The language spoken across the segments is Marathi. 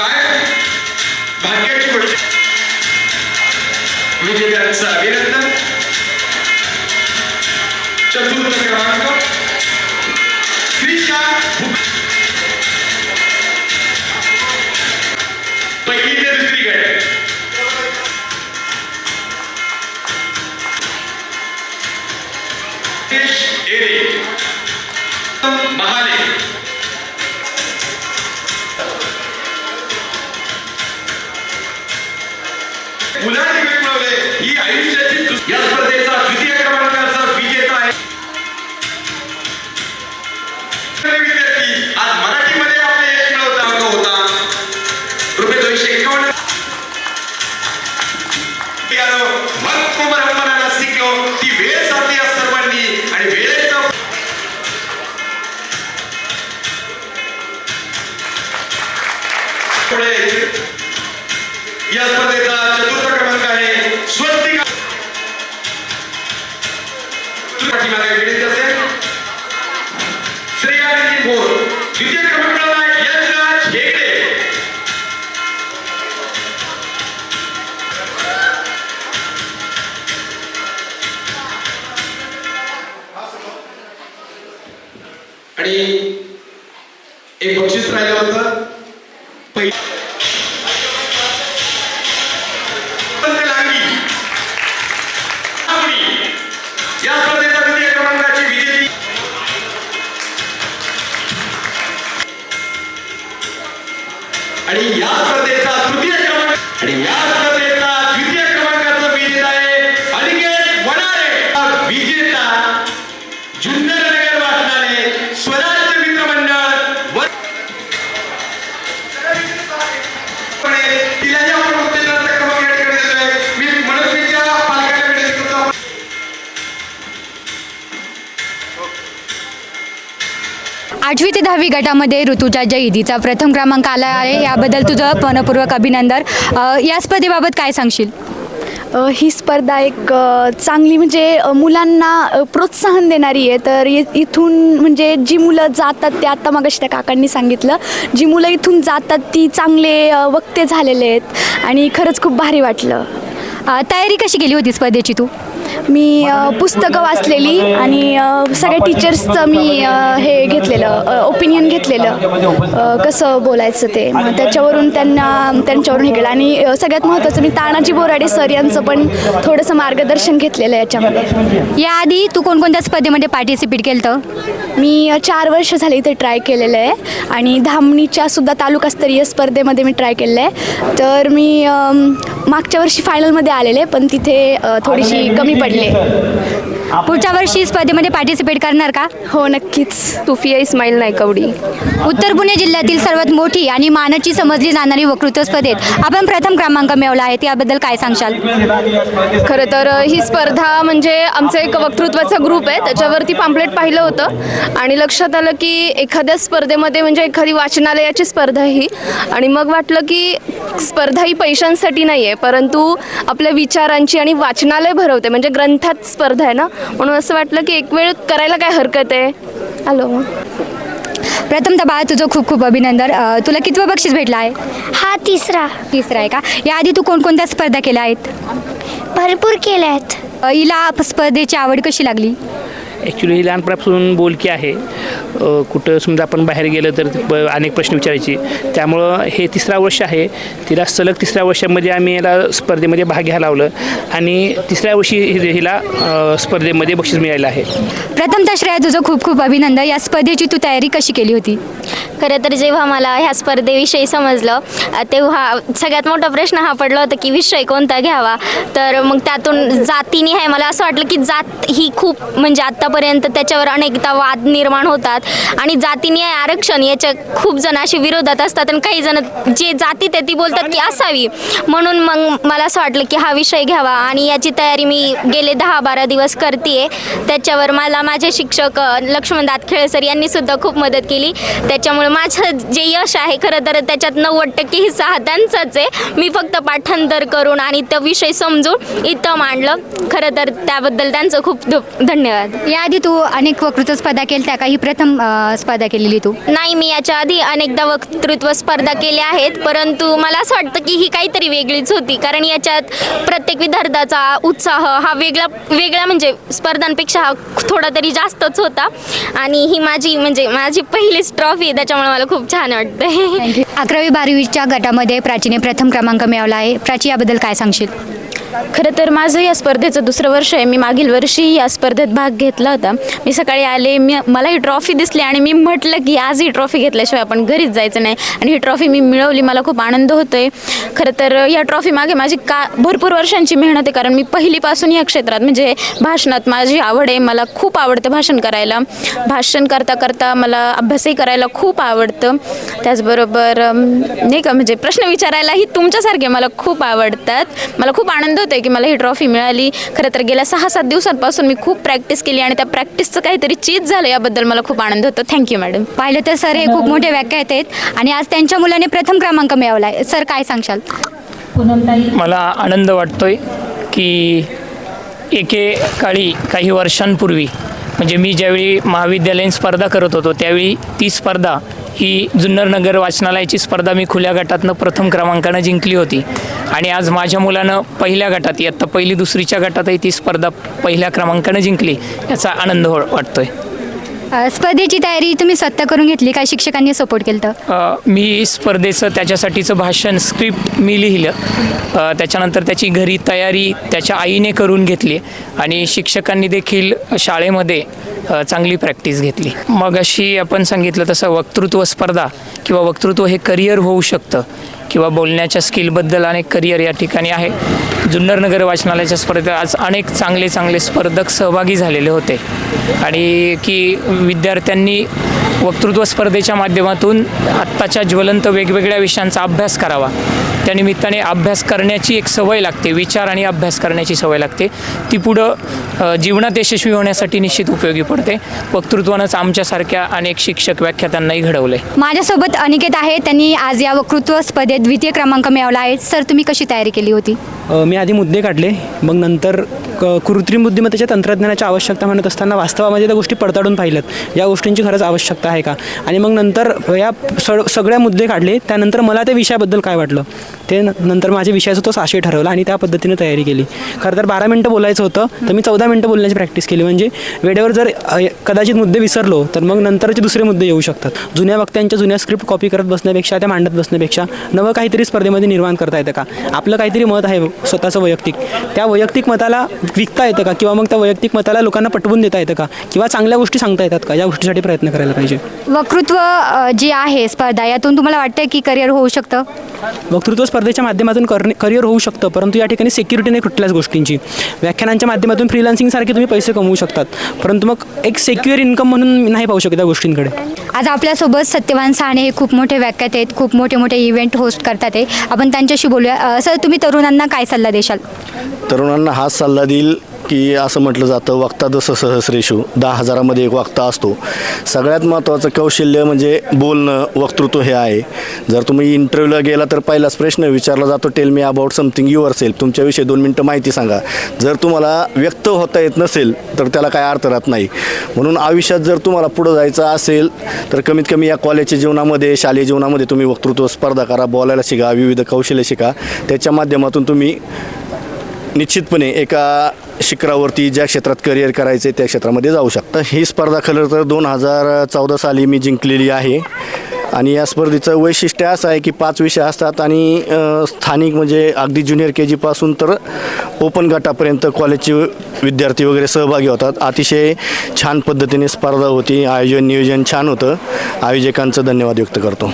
काय? भाग्याची गोष्ट. विजेत्यांचं अभिनंदन. चतुर्थ क्रमांक. त्रिशा पहिली ते दुसरी गट. महाले. मुलांनी मिळवले. ही आयुष्याची या स्पर्धेचा द्वितीय क्रमांकाचा विजेता आहे. विद्यार्थी आज मराठीमध्ये आपले यश मिळवता होता. रुपये दोनशे बक्षीस राहिलं होतं या क्रमांकाची आणि या स्पर्धेचा तृतीय क्रमांक आणि या आठवी ते दहावी गटामध्ये ऋतुजा जैदीचा प्रथम क्रमांक आला आहे. याबद्दल तुझं मनपूर्वक अभिनंदन. अ, या स्पर्धेबाबत काय सांगशील? अ, ही स्पर्धा एक अ, चांगली म्हणजे अ, मुलांना अ, प्रोत्साहन देणारी आहे. तर इ- इथून म्हणजे जी मुलं जातात ते आता मग त्या काकांनी सांगितलं. जी मुलं इथून जातात ती चांगले अ, वक्ते झालेले आहेत. आणि खरंच खूप भारी वाटलं. अ, तयारी कशी केली होती स्पर्धेची तू? मी पुस्तकं वाचलेली आणि सगळ्या टीचर्सचं मी हे घेतलेलं ओपिनियन घेतलेलं कसं बोलायचं ते. मग त्याच्यावरून त्यांना त्यांच्यावरून हे केलं. आणि सगळ्यात महत्त्वाचं मी तानाजी बोराडे सर यांचं पण थोडंसं मार्गदर्शन घेतलेलं आहे याच्यामध्ये. याआधी तू कोणकोणत्या स्पर्धेमध्ये पार्टिसिपेट केलं तर मी चार वर्ष झाले इथे ट्राय केलेलं आहे. आणि धामणीच्या सुद्धा तालुकास्तरीय स्पर्धेमध्ये मी ट्राय केलेलं आहे. तर मी मागच्या वर्षी फायनलमध्ये आलेले पण तिथे अ, थोडीशी कमी पडले. पुढच्या वर्षी स्पर्धेमध्ये पार्टिसिपेट करणार का? हो नक्कीच. तुफिया इस्माईल नायकवडी. उत्तर पुणे जिल्ह्यातील सर्वात मोठी आणि मानाची समजली जाणारी वक्तृत्व स्पर्धेत आपण प्रथम क्रमांक मिळवला आहे. त्याबद्दल काय सांगशाल? खरं तर अ, ही स्पर्धा म्हणजे आमचं एक वक्तृत्वाचा ग्रुप आहे. त्याच्यावरती पाम्पलेट पाहिलं होतं. आणि लक्षात आलं की एखाद्या स्पर्धेमध्ये म्हणजे एखादी वाचनालयाची स्पर्धा ही. आणि मग वाटलं की स्पर्धा ही पैशांसाठी नाही आहे परंतु आपल्या विचारांची आणि वाचनालय भरवते. म्हणजे ग्रंथात स्पर्धा आहे ना? म्हणून असं वाटलं की एक वेळ करायला काय हरकत आहे? मग प्रथमतः बाळा तुझं खूप खूप अभिनंदन. तुला कितवं बक्षीस भेटलं आहे? हा तिसरा. तिसरं आहे का? याआधी तू कोणकोणत्या स्पर्धा केल्या आहेत? भरपूर केले आहेत. हिला स्पर्धेची आवड कशी लागली? ॲक्च्युली ही लहानपणापासून बोलकी आहे. कुठं समजा आपण बाहेर गेलं तर ब- अनेक प्रश्न विचारायची. त्यामुळं हे तिसरा वर्ष आहे. तिला सलग तिसऱ्या वर्षामध्ये आम्ही याला स्पर्धेमध्ये भाग घ्यायला लावलं. आणि तिसऱ्या वर्षी हिला स्पर्धेमध्ये बक्षीस मिळालं आहे. प्रथमतः श्रेया तुझं खूप खूप अभिनंदन. या स्पर्धेची तू तयारी कशी केली होती? खरं तर जेव्हा मला ह्या स्पर्धेविषयी समजलं तेव्हा सगळ्यात मोठा प्रश्न हा पडला होता की विषय कोणता घ्यावा? तर मग त्यातून जातीने आहे. मला असं वाटलं की जात ही खूप म्हणजे आतापर्यंत त्याच्यावर अनेकदा वाद निर्माण होतात. आणि जातीन्याय आरक्षण याच्या खूप जण असे विरोधात असतात आणि काही जण जे जातीत आहे ती बोलतात की असावी. म्हणून मग मला असं वाटलं की हा विषय घ्यावा आणि याची तयारी मी गेले दहा बारा दिवस करते त्याच्यावर मला माझे शिक्षक लक्ष्मण दातखेळे सर यांनी सुद्धा खूप मदत केली. त्याच्यामुळे माझं जे यश आहे खरं तर त्याच्यात नव्वद टक्के हिस्सा हा त्यांचाच आहे. मी फक्त पाठांतर करून आणि तो विषय समजून इथं मांडलं. खरं तर त्याबद्दल त्यांचं खूप धन्यवाद. धन्यवाद याआधी तू अनेक वक्तृत्व स्पर्धा केल्या का? ही प्रथम अ, स्पर्धा केलेली तू? नाही मी याच्या आधी अनेकदा वक्तृत्व स्पर्धा केल्या आहेत परंतु मला असं वाटतं की ही काहीतरी वेगळीच होती कारण याच्यात प्रत्येक विद्यार्थ्याचा उत्साह हा वेगळा वेगळा म्हणजे स्पर्धांपेक्षा हा थोडा तरी जास्तच होता. आणि ही माझी म्हणजे माझी पहिलीच ट्रॉफी त्याच्यामुळे मला खूप छान वाटतंय. अकरावी बारावीच्या गटामध्ये प्राचीने प्रथम क्रमांक मिळवला आहे. प्राची याबद्दल काय सांगशील? खरं तर माझं या स्पर्धेचं दुसरं वर्ष आहे. मी मागील वर्षी या स्पर्धेत भाग घेतला होता. मी सकाळी आले मी मला ही ट्रॉफी दिसली आणि मी म्हटलं की आज ही ट्रॉफी घेतल्याशिवाय आपण घरीच जायचं नाही. आणि ही ट्रॉफी मी मिळवली मला खूप आनंद होतो आहे खरं तर या ट्रॉफी मागे माझी का भरपूर वर्षांची मेहनत आहे. कारण मी पहिलीपासून या क्षेत्रात म्हणजे भाषणात माझी आवड आहे. मला खूप आवडतं भाषण करायला. भाषण करता करता मला अभ्यासही करायला खूप आवडतं. त्याचबरोबर नाही का म्हणजे प्रश्न विचारायलाही तुमच्यासारखे मला खूप आवडतात. मला खूप आनंद होतो आहे की मला ही ट्रॉफी मिळाली. खरं तर गेल्या सहा सात दिवसांपासून मी खूप प्रॅक्टिस केली आणि त्या प्रॅक्टिसचं काहीतरी चीज झालं याबद्दल मला खूप आनंद होतो. थँक्यू मॅडम पाहिलं तर सर हे खूप मोठे व्याख्यात आहेत. आणि आज त्यांच्या मुलाने प्रथम क्रमांक मिळवला आहे सर काय सांगशाल? मला आनंद वाटतोय की एकेकाळी काही वर्षांपूर्वी म्हणजे मी ज्यावेळी महाविद्यालयीन स्पर्धा करत होतो त्यावेळी ती स्पर्धा ही जुन्नर नगर वाचनालयाची स्पर्धा मी खुल्या गटातनं प्रथम क्रमांकानं जिंकली होती. आणि आज माझ्या मुलानं पहिल्या गटात इयत्ता पहिली दुसरीच्या गटातही ती स्पर्धा पहिल्या क्रमांकानं जिंकली याचा आनंद हो- वाटतोय. अ, स्पर्धेची तयारी तुम्ही स्वतः करून घेतली काय शिक्षकांनी सपोर्ट केलं तर अ, मी स्पर्धेचं त्याच्यासाठीचं भाषण स्क्रिप्ट मी लिहिलं. अ, त्याच्यानंतर त्याची घरी तयारी त्याच्या आईने करून घेतली आणि शिक्षकांनी देखील शाळेमध्ये अ, चांगली प्रॅक्टिस घेतली. मग अशी आपण सांगितलं तसं वक्तृत्व स्पर्धा किंवा वक्तृत्व हे करिअर होऊ शकतं किंवा बोलण्याच्या स्किलबद्दल अनेक करिअर या ठिकाणी आहे. जुन्नर नगर वाचनालयाच्या स्पर्धेत आज अनेक चांगले चांगले स्पर्धक सहभागी झालेले होते. आणि की विद्यार्थ्यांनी वक्तृत्व स्पर्धेच्या माध्यमातून आत्ताच्या ज्वलंत वेगवेगळ्या विषयांचा अभ्यास करावा. त्यानिमित्ताने अभ्यास करण्याची एक सवय लागते विचार आणि अभ्यास करण्याची सवय लागते. ती पुढं जीवनात यशस्वी होण्यासाठी निश्चित उपयोगी पडते. वक्तृत्वानंच आमच्यासारख्या अनेक शिक्षक व्याख्यातांनाही घडवलं आहे माझ्यासोबत अनिकेत आहे. त्यांनी आज या वक्तृत्व स्पर्धेत द्वितीय क्रमांक मिळवला आहे. सर तुम्ही कशी तयारी केली होती? मी आधी मुद्दे काढले. मग नंतर क कृत्रिम बुद्धिमत्तेच्या तंत्रज्ञानाची आवश्यकता म्हणत असताना वास्तवामध्ये त्या गोष्टी पडताळून पाहिल्यात. या गोष्टींची खरंच आवश्यकता आहे का? आणि मग नंतर या सग सगळ्या मुद्दे काढले. त्यानंतर मला त्या विषयाबद्दल काय वाटलं? ते नंतर माझ्या विषयाचा तो साशय ठरवला आणि त्या पद्धतीने तयारी केली. खरं तर बारा मिनटं बोलायचं होतं तर मी चौदा मिनटं बोलण्याची प्रॅक्टिस केली. म्हणजे वेळेवर जर कदाचित मुद्दे विसरलो तर मग नंतरचे दुसरे मुद्दे येऊ शकतात. जुन्या वक्त्यांच्या जुन्या स्क्रिप्ट कॉपी करत बसण्यापेक्षा त्या मांडत बसण्यापेक्षा नवं काहीतरी स्पर्धेमध्ये निर्माण करता येतं का? आपलं काहीतरी मत आहे स्वतःचं वैयक्तिक. त्या वैयक्तिक मताला विकता येतं का? किंवा मग त्या वैयक्तिक मताला लोकांना पटवून देता येतं का? किंवा चांगल्या गोष्टी सांगता येतात का? या गोष्टीसाठी प्रयत्न करायला पाहिजे. वक्तृत्व जी आहे स्पर्धा यातून तुम्हाला वाटतं की करिअर होऊ शकतं? वक्तृत्व स्पर्धेच्या माध्यमातून करणे करिअर होऊ शकतं परंतु या ठिकाणी सिक्युरिटी नाही कुठल्याच गोष्टींची. व्याख्यानांच्या माध्यमातून फ्रीलान्सिंगसारखे तुम्ही पैसे कमवू शकतात. परंतु मग एक सेक्युअर इन्कम म्हणून नाही पाहू शकत त्या गोष्टींकडे. आज आपल्यासोबत सत्यवान साने हे खूप मोठे व्याख्यात आहेत खूप मोठे मोठे इव्हेंट होस्ट करतात आहे आपण त्यांच्याशी बोलूया. सर तुम्ही तरुणांना काय सल्ला देशाल? तरुणांना हाच सल्ला देईल. की असं म्हटलं जातं वक्ता जसं सहस्रेशू. दहा हजारामध्ये एक वक्ता असतो. सगळ्यात महत्त्वाचं कौशल्य म्हणजे बोलणं वक्तृत्व हे आहे. जर तुम्ही इंटरव्ह्यूला गेला तर पहिलाच प्रश्न विचारला जातो tell me about something yourself तुमच्याविषयी दोन मिनटं माहिती सांगा. जर तुम्हाला व्यक्त होता येत नसेल तर त्याला काय अर्थ राहत नाही. म्हणून आयुष्यात जर तुम्हाला पुढं जायचं असेल तर कमीत कमी या कॉलेजच्या जीवनामध्ये शालेय जीवनामध्ये तुम्ही वक्तृत्व स्पर्धा करा बोलायला शिका विविध कौशल्य शिका. त्याच्या माध्यमातून तुम्ही निश्चितपणे एका शिखरावरती ज्या क्षेत्रात करिअर करायचं आहे त्या क्षेत्रामध्ये जाऊ शकता. ही स्पर्धा खरं तर दोन हजार चौदा साली मी जिंकलेली आहे. आणि या स्पर्धेचं वैशिष्ट्य असं आहे की पाच विषय असतात आणि स्थानिक म्हणजे अगदी ज्युनियर के जीपासून तर ओपन गटापर्यंत कॉलेजचे विद्यार्थी वगैरे सहभागी होतात. अतिशय छान पद्धतीने स्पर्धा होती. आयोजन नियोजन छान होतं. आयोजकांचं धन्यवाद व्यक्त करतो.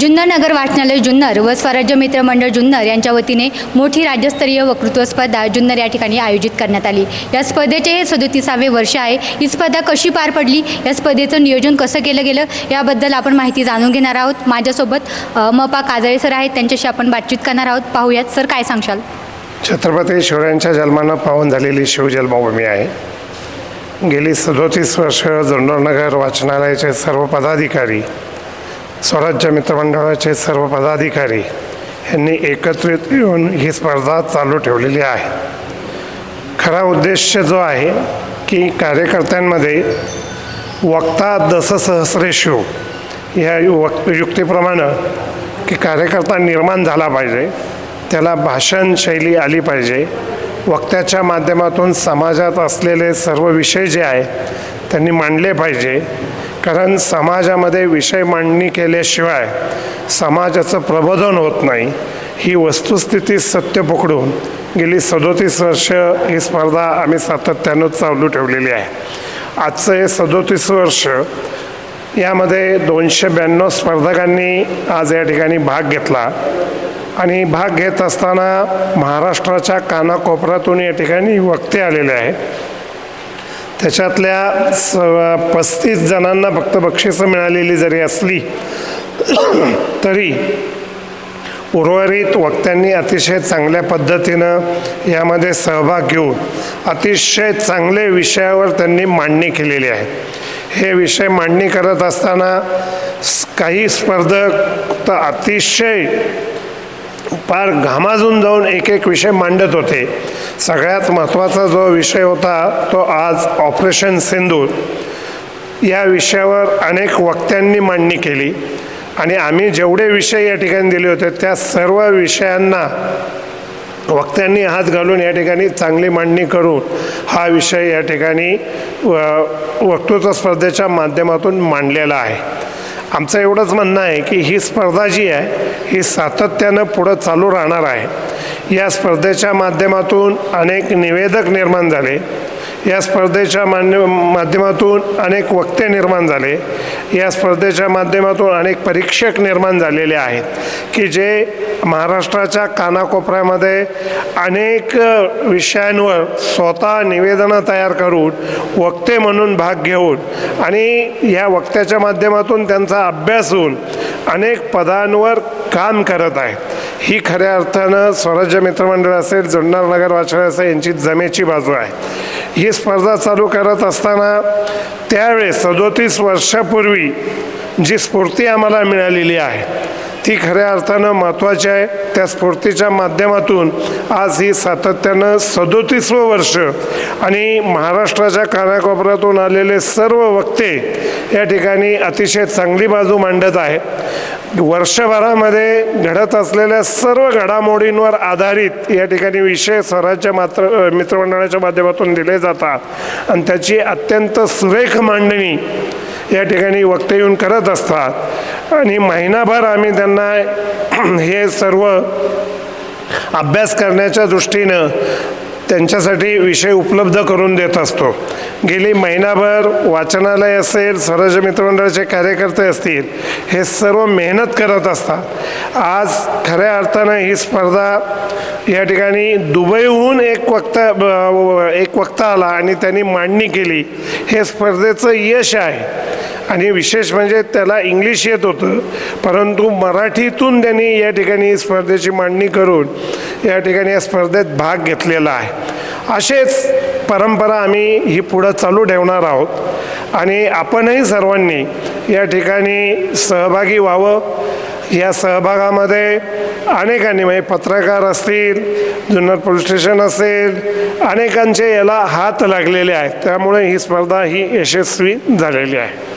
जुन्नर नगर वाचनालय जुन्नर व स्वराज्य मित्र मंडळ जुन्नर यांच्या वतीने मोठी राज्यस्तरीय वक्तृत्व स्पर्धा जुन्नर या ठिकाणी आयोजित करण्यात आली. या स्पर्धेचे हे सदोतीसावे वर्ष आहे. ही स्पर्धा कशी पार पडली? या स्पर्धेचं नियोजन कसं केलं गेलं? याबद्दल आपण माहिती जाणून घेणार आहोत. माझ्यासोबत अ, मपा काजळे सर आहेत. त्यांच्याशी आपण बातचीत करणार आहोत. पाहूयात. सर काय सांगशाल? छत्रपती शिवरायांच्या जन्मानं पाहून झालेली शिवजन्मभूमी आहे. गेली सदोतीस वर्ष जुन्नरनगर वाचनालयाचे सर्व पदाधिकारी स्वराज्य मित्रमंडळाचे सर्व पदाधिकारी यांनी एकत्रित येऊन ही स्पर्धा चालू ठेवलेली आहे. खरा उद्देश जो आहे की कार्यकर्त्यांमध्ये वक्ता दस शिव या वक्त युक्तीप्रमाणे की कार्यकर्ता निर्माण झाला पाहिजे. त्याला भाषण शैली आली पाहिजे. वक्त्याच्या माध्यमातून समाजात असलेले सर्व विषय जे आहे त्यांनी मांडले पाहिजे. कारण समाजामध्ये विषय मांडणी केल्याशिवाय समाजाचं प्रबोधन होत नाही. ही वस्तुस्थिती सत्य पकडून गेली सदोतीस वर्ष ही स्पर्धा आम्ही सातत्यानं चालू ठेवलेली आहे. आजचं हे सदोतीस वर्ष यामध्ये दोनशे ब्याण्णव स्पर्धकांनी आज या ठिकाणी भाग घेतला. आणि भाग घेत असताना महाराष्ट्राच्या कानाकोपऱ्यातून या ठिकाणी वक्ते आलेले आहेत. त्याच्यातल्या स पस्तीस जणांना फक्त बक्षिसं मिळालेली जरी असली तरी उर्वरित वक्त्यांनी अतिशय चांगल्या पद्धतीनं यामध्ये सहभाग घेऊन अतिशय चांगले विषयावर त्यांनी मांडणी केलेली आहे. हे विषय मांडणी करत असताना काही स्पर्धक तर अतिशय फार घामाजून जाऊन एक एक विषय मांडत होते. सगळ्यात महत्त्वाचा जो विषय होता तो आज ऑपरेशन सिंदूर. या विषयावर अनेक वक्त्यांनी मांडणी केली आणि आम्ही जेवढे विषय या ठिकाणी दिले होते त्या सर्व विषयांना वक्त्यांनी हात घालून या ठिकाणी चांगली मांडणी करून हा विषय या ठिकाणी व- वक्तृत्व स्पर्धेच्या माध्यमातून मांडलेला आहे. आमचं एवढंच म्हणणं आहे की ही स्पर्धा जी आहे ही सातत्यानं पुढं चालू राहणार आहे. या स्पर्धेच्या माध्यमातून अनेक निवेदक निर्माण झाले. या स्पर्धेच्या मान्य माध्यमातून अनेक वक्ते निर्माण झाले. या स्पर्धेच्या माध्यमातून अनेक परीक्षक निर्माण झालेले आहेत की जे महाराष्ट्राच्या कानाकोपऱ्यामध्ये अनेक विषयांवर स्वतः निवेदनं तयार करून वक्ते म्हणून भाग घेऊन आणि या वक्त्याच्या माध्यमातून त्यांचा अभ्यास होऊन अनेक पदांवर काम करत आहेत. ही खऱ्या अर्थानं स्वराज्य मित्रमंडळ असेल जुन्नर नगर वाचनालय असेल यांची जमेची बाजू आहे. ही स्पर्धा चालू करत असताना त्यावेळेस सदोतीस वर्षापूर्वी जी स्फूर्ती आम्हाला मिळालेली आहे ती खऱ्या अर्थानं महत्त्वाची आहे. त्या स्फूर्तीच्या माध्यमातून आज ही सातत्यानं सदोतीसवं वर्ष आणि महाराष्ट्राच्या कानाकोपऱ्यातून आलेले सर्व वक्ते या ठिकाणी अतिशय चांगली बाजू मांडत आहेत. वर्षभरामध्ये घडत असलेल्या सर्व घडामोडींवर आधारित या ठिकाणी विषय स्वराज्य मात्र मित्रमंडळाच्या माध्यमातून दिले जातात. आणि त्याची अत्यंत सुरेख मांडणी या ठिकाणी वक्ते येऊन करत असतात. आणि महिनाभर आम्ही त्यांना हे सर्व अभ्यास करण्याच्या दृष्टीनं त्यांच्यासाठी विषय उपलब्ध करून देत असतो. गेली महिनाभर वाचनालय असेल स्वराज्य मित्रमंडळाचे कार्यकर्ते असतील हे सर्व मेहनत करत असतात. आज खऱ्या अर्थानं ही स्पर्धा या ठिकाणी दुबईहून एक वक्ता एक वक्ता आला आणि त्यांनी मांडणी केली. हे स्पर्धेचं यश आहे. आणि विशेष म्हणजे त्याला इंग्लिश येत होतं. परंतु मराठीतून त्यांनी या ठिकाणी स्पर्धेची मांडणी करून या ठिकाणी या स्पर्धेत भाग घेतलेला आहे. असेच परंपरा आम्ही ही पुढं चालू ठेवणार आहोत. आणि आपणही सर्वांनी या ठिकाणी सहभागी व्हावं. या सहभागामध्ये अनेकांनी म्हणजे पत्रकार असतील जुन्नर पोलीस स्टेशन असेल अनेकांचे याला हात लागलेले आहेत. त्यामुळे ही स्पर्धा ही यशस्वी झालेली आहे.